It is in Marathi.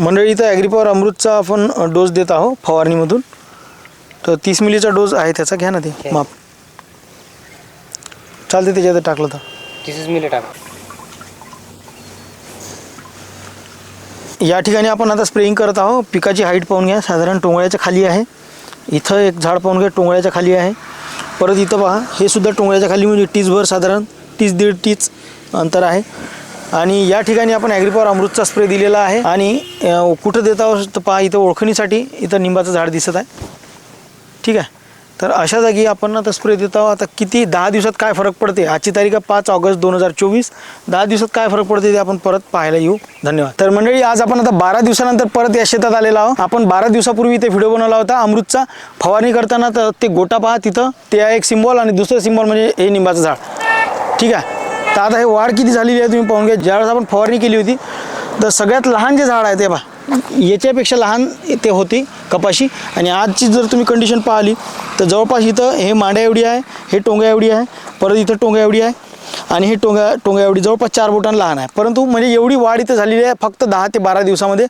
मंडळी इथं ॲग्रिपॉवर अमृतचा आपण डोस देत आहोत फवारणीमधून. तर तीस मिलीचा डोस आहे त्याचा. घ्या ना ते. माप. चालते त्याच्यात टाकलं तर. तीसच मिले टाका. या ठिकाणी आपण आता स्प्रेइंग करत आहोत. पिकाची हाईट पाहून घ्या. साधारण टोंगळ्याच्या खाली आहे. इथं एक झाड पाहून घ्या टोंगळ्याच्या खाली आहे. परत इथं पहा हे सुद्धा टोंगळ्याच्या खाली म्हणजे टीचभर साधारण तीस दीड टीच अंतर आहे. आणि या ठिकाणी आपण ॲग्रीपॉवर अमृतचा स्प्रे दिलेला आहे आणि कुठं देत आहोत पहा इथं ओळखणीसाठी इथं निंबाचं झाड दिसत आहे. ठीक आहे? तर अशा जागी आपण आता स्प्रे देत आहोत. आता किती दहा दिवसात काय फरक पडते? आजची तारीख आहे पाच ऑगस्ट दोन हजार चोवीस. दहा दिवसात काय फरक पडते ते आपण परत पाहायला येऊ. धन्यवाद. तर मंडळी आज आपण आता बारा दिवसानंतर परत या शेतात आलेलो आहोत. आपण बारा दिवसापूर्वी ते व्हिडिओ बनवला होता अमृतचा. फवारणी करताना तर ते गोटा पहा तिथं. ते आहे एक सिम्बॉल आणि दुसरं सिम्बॉल म्हणजे हे निंबाचं झाड. ठीक आहे? तर आता हे वाढ किती झालेली आहे तुम्ही पाहून घ्या. ज्यावेळेस आपण फवारणी केली होती तर सगळ्यात लहान जे झाड आहे ते बा याच्यापेक्षा लहान ते होती कपाशी. आणि आजची जर तुम्ही कंडिशन पाहिली तर जवळपास इथं हे मांड्या एवढी आहे हे टोंग्या एवढी आहे परत इथं टोंगा एवढी आहे आणि हे टोंगा टोंगा एवढी जवळपास चार बोटांना लहान आहे. परंतु म्हणजे एवढी वाढ इथं झालेली आहे फक्त दहा ते बारा दिवसामध्ये.